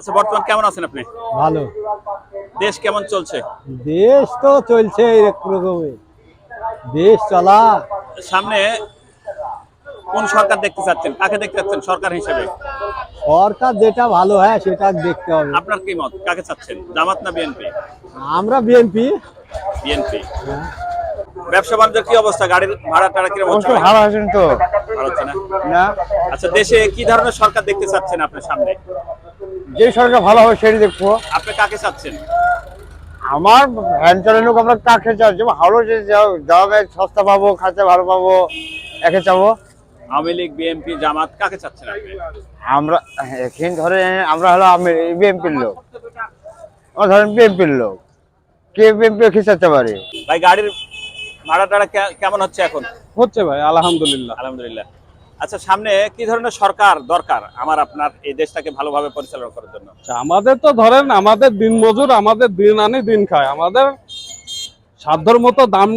আচ্ছা বর্তমান কেমন আছেন আপনি? ভালো। দেশ কেমন চলছে? দেশ তো চলছে দেশ চলা। সামনে কোন সরকার দেখতে চাচ্ছেন? কাকে দেখতে চাচ্ছেন সরকার হিসেবে? সরকার যেটা ভালো হয় সেটা দেখতে হবে। আপনার কি মত? কাকে চাচ্ছেন? জামাত না বিএনপি? আমরা বিএনপি। বিএনপি। ব্যবসা বাণিজ্যের কি অবস্থা? গাড়ির ভাড়া টাড়া কীরকম হচ্ছে ভালো আছেন তো। হচ্ছে না। আচ্ছা দেশে কি ধরনের সরকার দেখতে চাচ্ছেন আপনার সামনে? যে সরকার ভালো হবে সেটি দেখব। আপনি কাকে চাচ্ছেন? আমার ভ্যান চালানোক আমরা কাকে চাচ্ছি ভালো যে যাবে সস্তা পাবো খাতে ভালো পাবো একে চাবো। আওয়ামী লীগ বিএনপি জামাত কাকে চাচ্ছেন আমরা এখানে ধরে আমরা হলো আমি বিএনপির লোক। আমরা ধরেন বিএনপির লোক। কে বিএনপি খিচাতে পারে? ভাই গাড়ির ভাড়া টাড়া কে- কেমন হচ্ছে এখন? হচ্ছে ভাই আলহামদুলিল্লাহ। আলহামদুলিল্লাহ। আচ্ছা সামনে কি ধরনের সরকার দরকার আমার আপনার এই দেশটাকে ভালোভাবে পরিচালনা করার জন্য? আচ্ছা, আমাদের তো ধরেন আমাদের দিন মজুর আমাদের দিন আনি দিন খায়। আমাদের সাধ্যর মতো দাম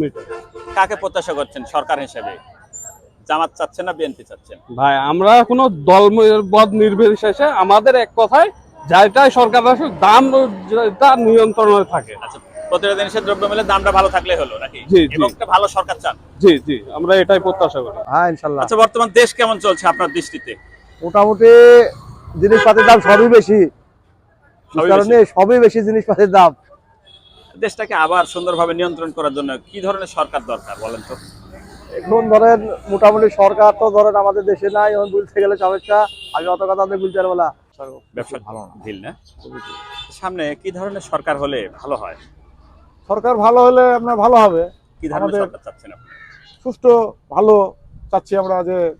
মিটে। কাকে প্রত্যাশা করছেন সরকার হিসেবে? জামাত চাচ্ছেন না বিএনপি চাচ্ছেন ভাই আমরা কোনো দল বদ নির্বিশেষে আমাদের এক কথায় যাইটাই সরকার আসে দাম নিয়ন্ত্রণে থাকে। আচ্ছা প্রতিটা জিনিসের দামটা ভালো থাকলে হলো নাকি। এবং একটা ভালো সরকার চান। জি জি আমরা এটাই প্রত্যাশা করি। হ্যাঁ ইনশাল্লাহ। আচ্ছা বর্তমান দেশ কেমন চলছে আপনার দৃষ্টিতে? মোটামুটি জিনিসপাতির দাম সবই বেশি। কারণে সবই বেশি জিনিসপাতির দাম। দেশটাকে আবার সুন্দরভাবে নিয়ন্ত্রণ করার জন্য কি ধরনের সরকার দরকার বলেন তো? এখন ধরেন মোটামুটি সরকার তো ধরেন আমাদের দেশে নাই এখন বলতে গেলে সমস্যা। আমি অত কথা বলতে পারব না। ব্যবসা ভালো ঢিল না? সামনে কি ধরনের সরকার হলে ভালো হয়? সরকার ভালো হলে আপনার ভালো হবে। কি ধরনের আমাদের- সরকার চাচ্ছেন আপনি? সুষ্ঠু ভালো চাচ্ছি আমরা যে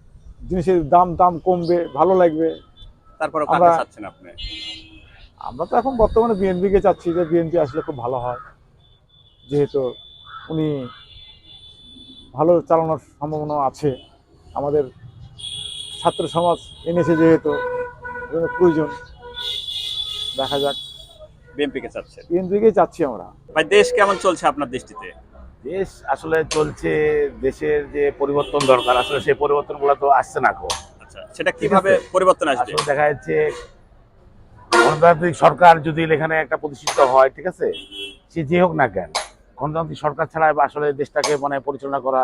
জিনিসের দাম দাম কমবে ভালো লাগবে। তারপরে কাকে আমরা- চাচ্ছেন আপনি? আমরা তো এখন বর্তমানে বিএনপি কে চাচ্ছি যে বিএনপি আসলে খুব ভালো হয়। যেহেতু উনি ভালো চালানোর সম্ভাবনা আছে। আমাদের ছাত্র সমাজ এনেছে যেহেতু প্রয়োজন। দেখা যাক। বিএনপি কে চাচ্ছেন? বিএনপি চাচ্ছি আমরা। ভাই দেশ কেমন চলছে আপনার দৃষ্টিতে? দেশ আসলে চলছে দেশের যে পরিবর্তন দরকার আসলে সেই পরিবর্তনগুলো তো আসছে না এখন আচ্ছা সেটা কীভাবে পরিবর্তন আসবে? আসলে দেখা যাচ্ছে গণতান্ত্রিক সরকার যদি এখানে একটা প্রতিষ্ঠিত হয় ঠিক আছে? সে যে হোক না কেন গণতান্ত্রিক সরকার ছাড়া আসলে দেশটাকে মানে পরিচালনা করা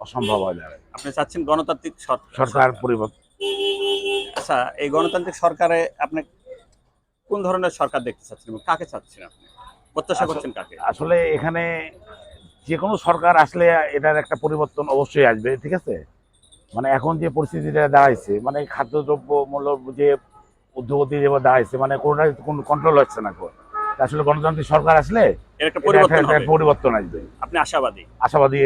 অসম্ভব হয়ে যাবে। আপনি চাচ্ছেন গণতান্ত্রিক সরকার পরিবর্তন। আচ্ছা এই গণতান্ত্রিক সরকারে আপনি কোন ধরনের সরকার দেখতে চাচ্ছেন এবং কাকে চাচ্ছেন আপনি? প্রত্যাশা করছেন কাকে? আসলে এখানে যে কোনো সরকার আসলে এটার একটা পরিবর্তন অবশ্যই আসবে ঠিক আছে? মানে এখন যে পরিস্থিতিটা দাঁড়াইছে মানে খাদ্যদ্রব্য মূল্য যে উদ্যোগতি যেভাবে দাঁড়াইছে মানে কোনোটাই কোনো কন্ট্রোল হচ্ছে না। আসলে গণতান্ত্রিক সরকার আসলে একটা পরিবর্তন আসবে। আপনি আশাবাদী? আশাবাদী